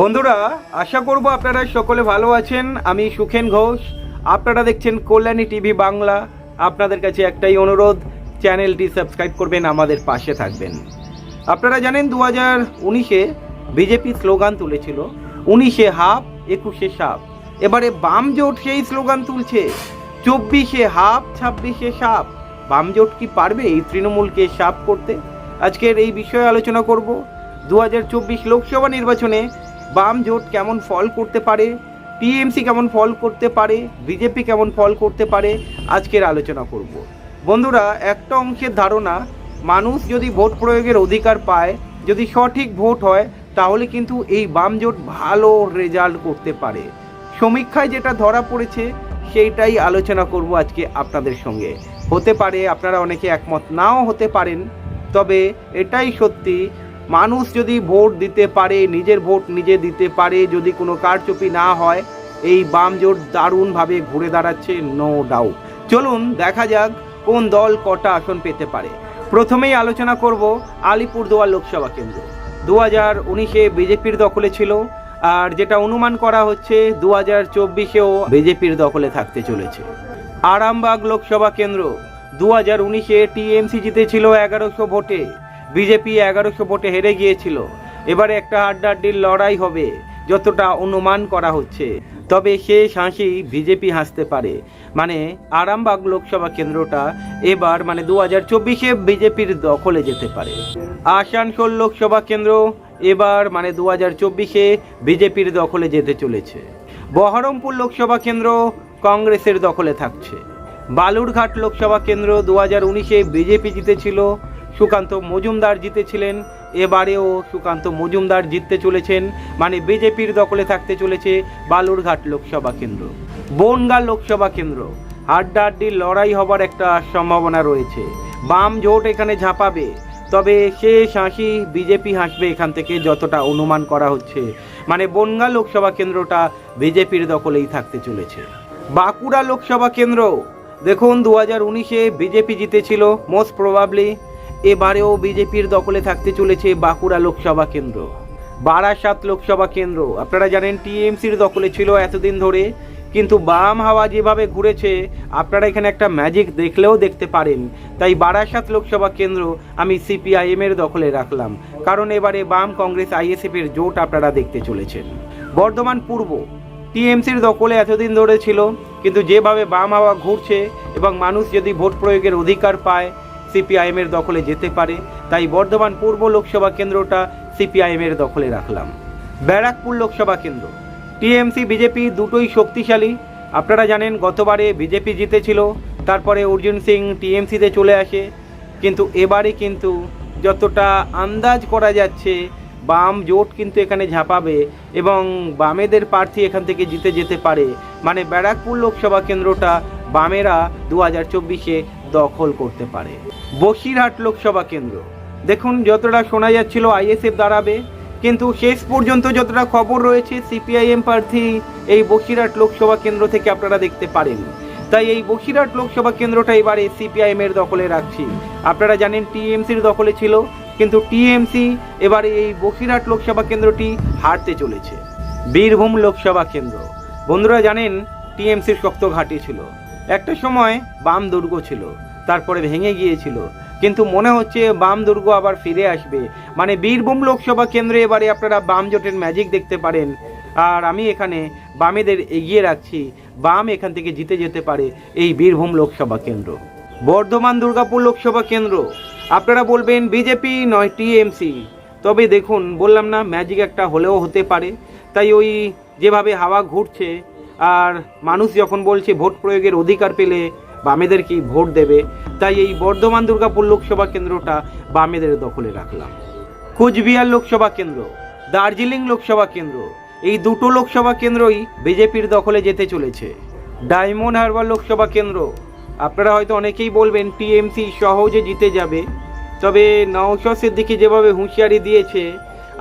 বন্ধুরা, আশা করব আপনারা সকলে ভালো আছেন। আমি সুখেন ঘোষ। আপনারা দেখছেন কল্যাণী টিভি বাংলা। আপনাদের কাছে একটাই অনুরোধ, চ্যানেলটি সাবস্ক্রাইব করবেন, আমাদের পাশে থাকবেন। আপনারা জানেন দু হাজার উনিশে বিজেপি স্লোগান তুলেছিল, উনিশে হাফ, একুশে সাপ এবারে বাম জোট সেই স্লোগান তুলছে, চব্বিশে হাফ, ছাব্বিশে সাপ বাম জোট কি পারবে এই তৃণমূলকে সাপ করতে? আজকের এই বিষয়ে আলোচনা করব। দু হাজার চব্বিশ লোকসভা নির্বাচনে বাম জোট কেমন ফল করতে পারে? টিএমসি কেমন ফল করতে পারে? বিজেপি কেমন ফল করতে পারে? আজকের আলোচনা করব। বন্ধুরা, একটা অংশের ধারণা, মানুষ যদি ভোট প্রয়োগের অধিকার পায়, যদি সঠিক ভোট হয়, তাহলে কিন্তু এই বাম জোট ভালো রেজাল্ট করতে পারে। সমীক্ষায় যেটা ধরা পড়েছে, সেইটাই আলোচনা করব আজকে আপনাদের সঙ্গে। হতে পারে আপনারা অনেকে একমত, নাও হতে পারেন, তবে এটাই সত্যি মানুষ যদি ভোট দিতে পারে, নিজের ভোট নিজে দিতে পারে, যদি কোনো কারচুপি না হয়, এই বাম জোট দারুণভাবে ঘুরে দাঁড়াচ্ছে নো ডাউট চলুন দেখা যাক কোন দল কটা আসন পেতে পারে। প্রথমেই আলোচনা করব আলিপুরদুয়ার লোকসভা কেন্দ্র। দু হাজার উনিশে বিজেপির দখলে ছিল, আর যেটা অনুমান করা হচ্ছে দু হাজার চব্বিশেও বিজেপির দখলে থাকতে চলেছে। আরামবাগ লোকসভা কেন্দ্র দু হাজার উনিশে টিএমসি জিতেছিল এগারোশো ভোটে। বিজেপি এগারোশো ভোটে হেরে গিয়েছিল। এবারে একটা হাড্ডাহাড্ডির লড়াই হবে, যতটা অনুমান করা হচ্ছে। তবে শেষ হাসি বিজেপি হাসতে পারে। মানে আরামবাগ লোকসভা কেন্দ্রটা এবার মানে দু হাজার চব্বিশে বিজেপির দখলে যেতে পারে। আসানসোল লোকসভা কেন্দ্র এবার মানে দু হাজার চব্বিশে বিজেপির দখলে যেতে চলেছে। বহরমপুর লোকসভা কেন্দ্র কংগ্রেসের দখলে থাকছে। বালুরঘাট লোকসভা কেন্দ্র দু হাজার উনিশে বিজেপি জিতেছিল সুকান্ত মজুমদার জিতেছিলেন। এবারেও সুকান্ত মজুমদার জিততে চলেছেন। মানে বিজেপির দখলে থাকতে চলেছে বালুরঘাট লোকসভা কেন্দ্র। বনগাঁ লোকসভা কেন্দ্র। হাড্ডাহাড্ডি লড়াই হবার একটা সম্ভাবনা রয়েছে। বাম জোট এখানে ঝাঁপাবে। তবে শেষ হাসি বিজেপি হাসবে এখান থেকে যতটা অনুমান করা হচ্ছে। মানে বনগাঁ লোকসভা কেন্দ্রটা বিজেপির দখলেই থাকতে চলেছে। বাঁকুড়া লোকসভা কেন্দ্র। দেখুন দু হাজার উনিশে বিজেপি জিতেছিল। মোস্ট প্রবাবলি এবারেও বিজেপির দখলে থাকতে চলেছে বাঁকুড়া লোকসভা কেন্দ্র। বারাসাত লোকসভা কেন্দ্র। আপনারা জানেন টিএমসির দখলে ছিল এতদিন ধরে, কিন্তু বাম হাওয়া যেভাবে ঘুরেছে, আপনারা এখানে একটা ম্যাজিক দেখলেও দেখতে পারেন। তাই বারাসাত লোকসভা কেন্দ্র আমি সিপিআইএম এর দখলে রাখলাম, কারণ এবারে বাম কংগ্রেস আইএসএফ এর জোট আপনারা দেখতে চলেছেন। বর্ধমান পূর্ব। টিএমসির দখলে এতদিন ধরে ছিল, কিন্তু যেভাবে বাম হাওয়া ঘুরছে এবং মানুষ যদি ভোট প্রয়োগের অধিকার পায় সিপিআইএম এর দখলে যেতে পারে, তাই বর্ধমান পূর্ব লোকসভা কেন্দ্রটা সিপিআইএম এর দখলে রাখলাম। ব্যারাকপুর লোকসভা কেন্দ্র, টিএমসি, বিজেপি দুটোই শক্তিশালী। আপনারা জানেন, গতবারে বিজেপি জিতেছিল, তারপরে অর্জুন সিং টিএমসিতে চলে আসে। কিন্তু এবারে কিন্তু যতটা আন্দাজ করা যাচ্ছে, বাম জোট কিন্তু এখানে ঝাঁপাবে এবং বামেদের প্রার্থী এখান থেকে জিতে যেতে পারে। মানে ব্যারাকপুর লোকসভা কেন্দ্রটা বামেরা দু হাজার চব্বিশে দখল করতে পারে। বসিরহাট লোকসভা কেন্দ্র। দেখুন, যতটা শোনা যাচ্ছিল আইএসএফ দাঁড়াবে, কিন্তু শেষ পর্যন্ত যতটা খবর রয়েছে, সিপিআইএম প্রার্থী এই বসিরহাট লোকসভা কেন্দ্র থেকে আপনারা দেখতে পারেন। তাই এই বসিরহাট লোকসভা কেন্দ্রটা এবারে সিপিআইএম এর দখলে রাখছি। আপনারা জানেন, টিএমসির দখলে ছিল, কিন্তু টিএমসি এবারে এই বসিরহাট লোকসভা কেন্দ্রটি হারতে চলেছে। বীরভূম লোকসভা কেন্দ্র। বন্ধুরা জানেন, টিএমসির শক্ত ঘাঁটি ছিল। একটা সময় বাম দুর্গ ছিল, তারপরে ভেঙে গিয়েছিল। কিন্তু মনে হচ্ছে বাম দুর্গ আবার ফিরে আসবে। মানে বীরভূম লোকসভা কেন্দ্রে এবারে আপনারা বাম জোটের ম্যাজিক দেখতে পারেন। আর আমি এখানে বামেদের এগিয়ে রাখছি। বাম এখান থেকে জিতে যেতে পারে এই বীরভূম লোকসভা কেন্দ্র। বর্ধমান দুর্গাপুর লোকসভা কেন্দ্র। আপনারা বলবেন বিজেপি নয়, টিএমসি। তবে দেখুন, বললাম না ম্যাজিক একটা হলেও হতে পারে। তাই ওই যেভাবে হাওয়া ঘুরছে আর মানুষ যখন বলছে ভোট প্রয়োগের অধিকার পেলে বামেদেরকেই ভোট দেবে, তাই এই বর্ধমান দুর্গাপুর লোকসভা কেন্দ্রটা বামেদের দখলে রাখলাম। কোচবিহার লোকসভা কেন্দ্র, দার্জিলিং লোকসভা কেন্দ্র, এই দুটো লোকসভা কেন্দ্রই বিজেপির দখলে যেতে চলেছে। ডায়মন্ড হারবার লোকসভা কেন্দ্র, আপনারা হয়তো অনেকেই বলবেন টিএমসি সহজে জিতে যাবে, তবে নওশাদ সিদ্দিকি যেভাবে হুঁশিয়ারি দিয়েছে,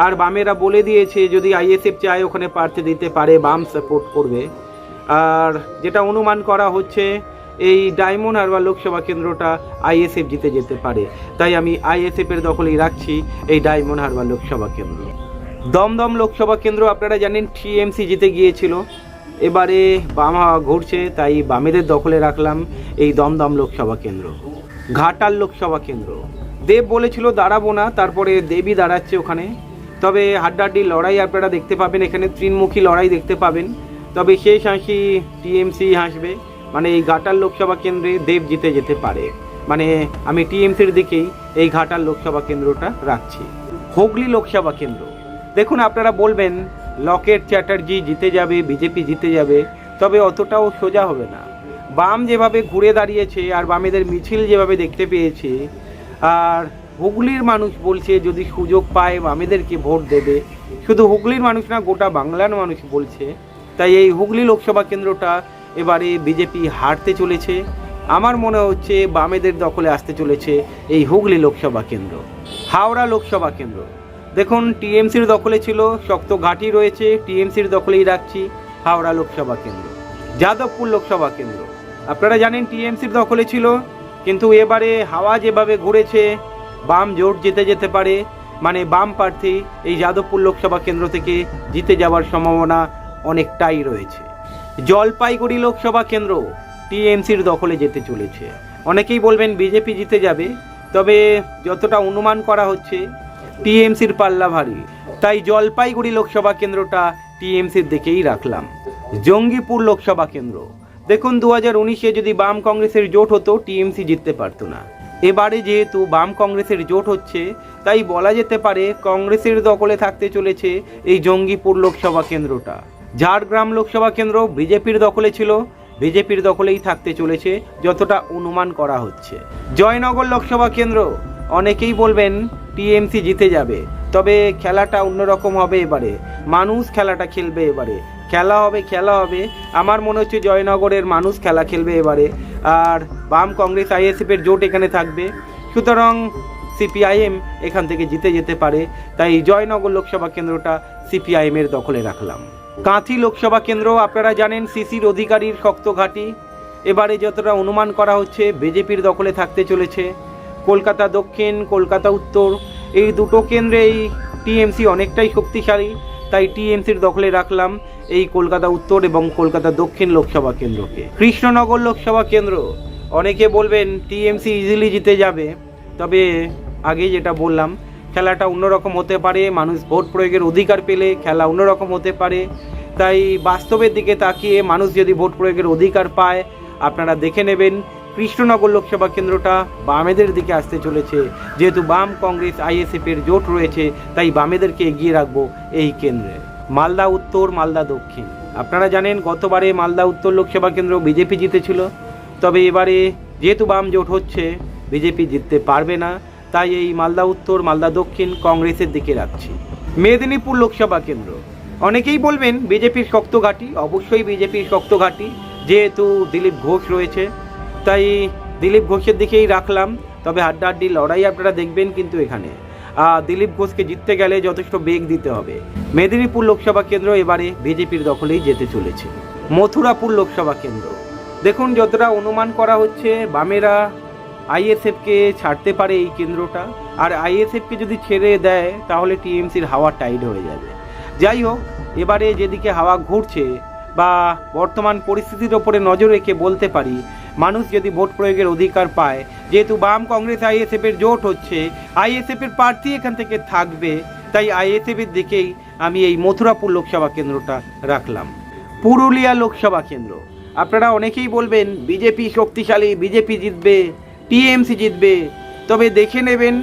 আর বামেরা বলে দিয়েছে যদি আইএসএফ চায় ওখানে প্রার্থী দিতে পারে, বাম সাপোর্ট করবে। আর যেটা অনুমান করা হচ্ছে, এই ডায়মন্ড হারবার লোকসভা কেন্দ্রটা আইএসএফ জিতে যেতে পারে। তাই আমি আইএসএফ এর দখলেই রাখছি এই ডায়মন্ড হারবার লোকসভা কেন্দ্র। দমদম লোকসভা কেন্দ্র আপনারা জানেন, টিএমসি জিতে গিয়েছিল। এবারে বাম হাওয়া ঘুরছে, তাই বামেদের দখলে রাখলাম এই দমদম লোকসভা কেন্দ্র। ঘাটাল লোকসভা কেন্দ্র। দেব বলেছিল, দাঁড়াবো না। তারপরে দেবী দাঁড়াচ্ছে ওখানে। তবে হাড্ডাহাড্ডি লড়াই আপনারা দেখতে পাবেন, এখানে তৃণমুখী লড়াই দেখতে পাবেন। তবে শেষ হাসি টিএমসি হাসবে। মানে এই ঘাটাল লোকসভা কেন্দ্রে দেব জিতে যেতে পারে। মানে আমি টিএমসির দিকেই এই ঘাটাল লোকসভা কেন্দ্রটা রাখছি। হুগলি লোকসভা কেন্দ্র। দেখুন, আপনারা বলবেন, লকেট চ্যাটার্জি জিতে যাবে, বিজেপি জিতে যাবে, তবে অতটাও সোজা হবে না। বাম যেভাবে ঘুরে দাঁড়িয়েছে আর বামেদের মিছিল যেভাবে দেখতে পেয়েছে, আর হুগলির মানুষ বলছে, যদি সুযোগ পায় বামেদেরকে ভোট দেবে। শুধু হুগলির মানুষ না, গোটা বাংলার মানুষ বলছে তাই এই হুগলি লোকসভা কেন্দ্রটা এবারে বিজেপি হারতে চলেছে। আমার মনে হচ্ছে বামেদের দখলে আসতে চলেছে এই হুগলি লোকসভা কেন্দ্র, হাওড়া লোকসভা কেন্দ্র। দেখুন, টিএমসির দখলে ছিল, শক্ত ঘাঁটি রয়েছে, টিএমসির দখলেই রাখছি হাওড়া লোকসভা কেন্দ্র, যাদবপুর লোকসভা কেন্দ্র। আপনারা জানেন টিএমসির দখলে ছিল, কিন্তু এবারে হাওয়া যেভাবে ঘুরেছে, বাম জোট জিতে যেতে পারে মানে বাম প্রার্থী এই যাদবপুর লোকসভা কেন্দ্র থেকে জিতে যাওয়ার সম্ভাবনা অনেকটাই রয়েছে। জলপাইগুড়ি লোকসভা কেন্দ্র টিএমসির দখলে যেতে চলেছে। অনেকেই বলবেন বিজেপি জিতে যাবে, তবে যতটা অনুমান করা হচ্ছে, টিএমসির পাল্লা ভারী। তাই জলপাইগুড়ি লোকসভা কেন্দ্রটা টিএমসির দিকেই রাখলাম। জঙ্গিপুর লোকসভা কেন্দ্র। দেখুন দু হাজার উনিশে যদি বাম কংগ্রেসের জোট হতো, টিএমসি জিততে পারতো না। এবারে যেহেতু বাম কংগ্রেসের জোট হচ্ছে, তাই বলা যেতে পারে কংগ্রেসের দখলে থাকতে চলেছে এই জঙ্গিপুর লোকসভা কেন্দ্রটা। ঝাড়গ্রাম লোকসভা কেন্দ্র বিজেপির দখলে ছিল। বিজেপির দখলেই থাকতে চলেছে, যতটা অনুমান করা হচ্ছে। জয়নগর লোকসভা কেন্দ্র, অনেকেই বলবেন টিএমসি জিতে যাবে। তবে খেলাটা অন্যরকম হবে এবারে। মানুষ খেলাটা খেলবে এবারে। খেলা হবে খেলা হবে। আমার মনে হচ্ছে জয়নগরের মানুষ খেলা খেলবে এবারে। আর বাম কংগ্রেস আইএসএফের জোট এখানে থাকবে। সুতরাং সিপিআইএম এখান থেকে জিতে যেতে পারে। তাই জয়নগর লোকসভা কেন্দ্রটা সিপিআইএমের দখলে রাখলাম। কাঁথি লোকসভা কেন্দ্র, আপনারা জানেন সিসির অধিকারীর শক্ত ঘাঁটি। এবারে যতটা অনুমান করা হচ্ছে, বিজেপির দখলে থাকতে চলেছে। কলকাতা দক্ষিণ, কলকাতা উত্তর, এই দুটো কেন্দ্রে কেন্দ্রেই টিএমসি অনেকটাই শক্তিশালী, তাই টিএমসির দখলে রাখলাম এই কলকাতা উত্তর এবং কলকাতা দক্ষিণ লোকসভা কেন্দ্রকে। কৃষ্ণনগর লোকসভা কেন্দ্র, অনেকে বলবেন টিএমসি ইজিলি জিতে যাবে, তবে আগে যেটা বললাম খেলাটা অন্যরকম হতে পারে, মানুষ ভোট প্রয়োগের অধিকার পেলে খেলা অন্যরকম হতে পারে। তাই বাস্তবের দিকে তাকিয়ে মানুষ যদি ভোট প্রয়োগের অধিকার পায়, আপনারা দেখে নেবেন কৃষ্ণনগর লোকসভা কেন্দ্রটা বামেদের দিকে আসতে চলেছে। যেহেতু বাম কংগ্রেস আইএসএফের জোট রয়েছে, তাই বামেদেরকে এগিয়ে রাখব এই কেন্দ্রে। মালদা উত্তর, মালদা দক্ষিণ। আপনারা জানেন, গতবারে মালদা উত্তর লোকসভা কেন্দ্র বিজেপি জিতেছিল। তবে এবারে যেহেতু বাম জোট হচ্ছে, বিজেপি জিততে পারবে না। তাই এই মালদা উত্তর মালদা দক্ষিণ কংগ্রেসের দিকে রাখছি মেদিনীপুর লোকসভা কেন্দ্র। অনেকেই বলবেন বিজেপির শক্ত ঘাঁটি। অবশ্যই বিজেপির শক্ত ঘাঁটি। যেহেতু দিলীপ ঘোষ রয়েছে তাই দিলীপ ঘোষের দিকেই রাখলাম। তবে হাড্ডাহাড্ডি লড়াই আপনারা দেখবেন কিন্তু এখানে। আহ, দিলীপ ঘোষকে জিততে গেলে যথেষ্ট বেগ দিতে হবে। মেদিনীপুর লোকসভা কেন্দ্র এবারে বিজেপির দখলেই যেতে চলেছে। মথুরাপুর লোকসভা কেন্দ্র। দেখুন যতটা অনুমান করা হচ্ছে বামেরা আইএসএফকে ছাড়তে পারে এই কেন্দ্রটা। আর আইএসএফকে যদি ছেড়ে দেয়, তাহলে টিএমসির হাওয়া টাইট হয়ে যাবে। যাই হোক, এবারে যেদিকে হাওয়া ঘুরছে বা বর্তমান পরিস্থিতির ওপরে নজর রেখে বলতে পারি, মানুষ যদি ভোট প্রয়োগের অধিকার পায়, যেহেতু বাম কংগ্রেস আইএসএফের জোট হচ্ছে, আইএসএফের প্রার্থী এখান থেকে থাকবে, তাই আইএসএফের দিকেই আমি এই মথুরাপুর লোকসভা কেন্দ্রটা রাখলাম। পুরুলিয়া লোকসভা কেন্দ্র। আপনারা অনেকেই বলবেন, বিজেপি শক্তিশালী, বিজেপি জিতবে। টিএমসি জিতবে। তবে দেখে নেবেন,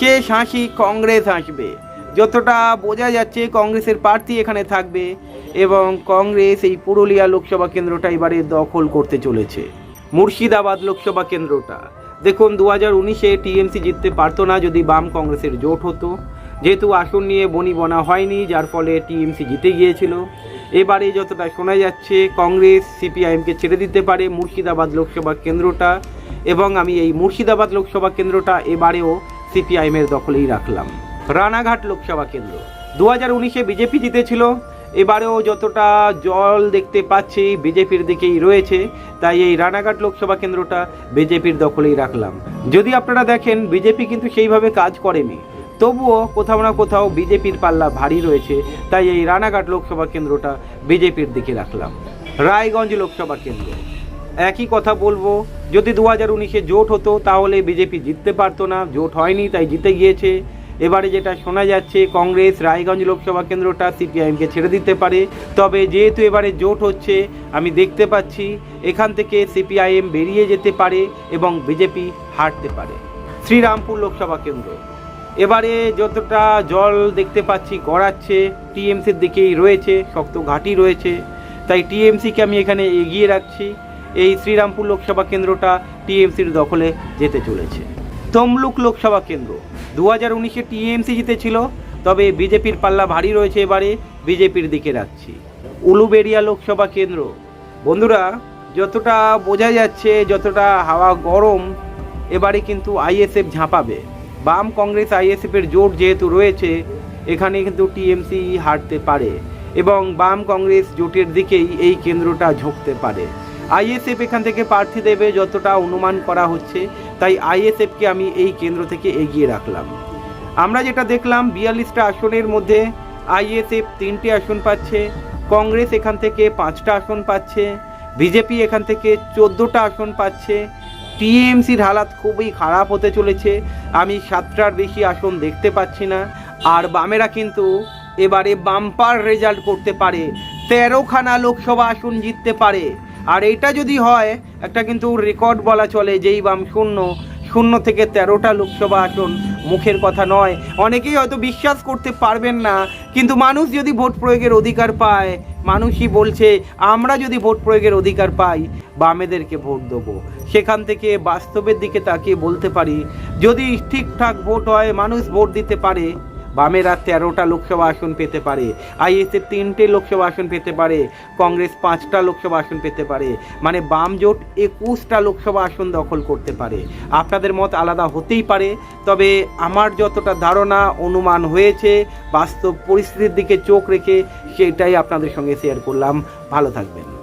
শেষ হাসি কংগ্রেস হাসবে। যতটা বোঝা যাচ্ছে, কংগ্রেসের প্রার্থী এখানে থাকবে এবং কংগ্রেস এই পুরুলিয়া লোকসভা কেন্দ্রটা এবারে দখল করতে চলেছে। মুর্শিদাবাদ লোকসভা কেন্দ্রটা। দেখুন দু হাজার উনিশে টিএমসি জিততে পারতো না যদি বাম কংগ্রেসের জোট হতো। যেহেতু আসন নিয়ে বনি বনা হয়নি, যার ফলে টিএমসি জিতে গিয়েছিল। এবারে যতটা শোনা যাচ্ছে, কংগ্রেস সিপিআইএমকে ছেড়ে দিতে পারে মুর্শিদাবাদ লোকসভা কেন্দ্রটা। এবং আমি এই মুর্শিদাবাদ লোকসভা কেন্দ্রটা এবারেও সিপিআইএমের দখলেই রাখলাম। রানাঘাট লোকসভা কেন্দ্র। দু হাজার উনিশে বিজেপি জিতেছিল, এবারেও যতটা জল দেখতে পাচ্ছি বিজেপির দিকেই রয়েছে, তাই এই রানাঘাট লোকসভা কেন্দ্রটা বিজেপির দখলেই রাখলাম। যদি আপনারা দেখেন, বিজেপি কিন্তু সেইভাবে কাজ করেনি। তবুও কোথাও না কোথাও বিজেপির পাল্লা ভারী রয়েছে, তাই এই রানাঘাট লোকসভা কেন্দ্রটা বিজেপির দিকে রাখলাম। রায়গঞ্জ লোকসভা কেন্দ্র। একই কথা বলব, যদি দু হাজার উনিশে জোট হতো, তাহলে বিজেপি জিততে পারতো না, জোট হয়নি, তাই জিতে গিয়েছে। এবারে যেটা শোনা যাচ্ছে, কংগ্রেস রায়গঞ্জ লোকসভা কেন্দ্রটা সিপিআইএমকে ছেড়ে দিতে পারে। তবে যেহেতু এবারে জোট হচ্ছে, আমি দেখতে পাচ্ছি এখান থেকে সিপিআইএম বেরিয়ে যেতে পারে এবং বিজেপি হারতে পারে। শ্রীরামপুর লোকসভা কেন্দ্র। এবারে যতটা জল দেখতে পাচ্ছি, গড়াচ্ছে, টিএমসির দিকেই রয়েছে, শক্ত ঘাঁটি রয়েছে। তাই টিএমসিকে আমি এখানে এগিয়ে রাখছি। এই শ্রীরামপুর লোকসভা কেন্দ্রটা টিএমসির দখলে যেতে চলেছে। তমলুক লোকসভা কেন্দ্র দু হাজার উনিশে টিএমসি জিতেছিল, তবে বিজেপির পাল্লা ভারী রয়েছে এবারে, বিজেপির দিকে রাখছি। উলুবেড়িয়া লোকসভা কেন্দ্র, বন্ধুরা, যতটা বোঝা যাচ্ছে, যতটা হাওয়া গরম, এবারে কিন্তু আইএসএফ ঝাঁপাবে। বাম কংগ্রেস আইএসএফের জোট যেহেতু রয়েছে, এখানে কিন্তু টিএমসি হারতে পারে এবং বাম কংগ্রেস জোটের দিকেই এই কেন্দ্রটা ঝুঁকতে পারে। আইএসএফ এখান থেকে প্রার্থী দেবে যতটা অনুমান করা হচ্ছে, তাই আইএসএফকে আমি এই কেন্দ্র থেকে এগিয়ে রাখলাম। আমরা যেটা দেখলাম, বিয়াল্লিশটা আসনের মধ্যে আইএসএফ তিনটে আসন পাচ্ছে, কংগ্রেস এখান থেকে পাঁচটা আসন পাচ্ছে, বিজেপি এখান থেকে চোদ্দোটা আসন পাচ্ছে। টিএমসির হালাত খুবই খারাপ হতে চলেছে, আমি সাতটার বেশি আসন দেখতে পাচ্ছি না। আর বামেরা কিন্তু এবারে বাম্পার রেজাল্ট করতে পারে, তেরোখানা লোকসভা আসন জিততে পারে। আর এটা যদি হয়, একটা কিন্তু রেকর্ড বলা চলে, যেই বাম শূন্য শূন্য থেকে তেরোটা লোকসভা আসন মুখের কথা নয়। অনেকেই হয়তো বিশ্বাস করতে পারবেন না, কিন্তু মানুষ যদি ভোট প্রয়োগের অধিকার পায়, মানুষই বলছে, আমরা যদি ভোট প্রয়োগের অধিকার পাই, বামেদেরকে ভোট দেবো। সেখান থেকে বাস্তবের দিকে তাকিয়ে বলতে পারি, যদি ঠিকঠাক ভোট হয়, মানুষ ভোট দিতে পারে। বামেরা তেরোটা লোকসভা আসন পেতে পারে। আইএসএফ তিনটে লোকসভা আসন পেতে পারে। কংগ্রেস পাঁচটা লোকসভা আসন পেতে পারে। মানে বাম জোট একুশটা লোকসভা আসন দখল করতে পারে। আপনাদের মত আলাদা হতেই পারে, তবে আমার যতটা ধারণা, অনুমান হয়েছে, বাস্তব পরিস্থিতির দিকে চোখ রেখে সেটাই আপনাদের সঙ্গে শেয়ার করলাম। ভালো থাকবেন।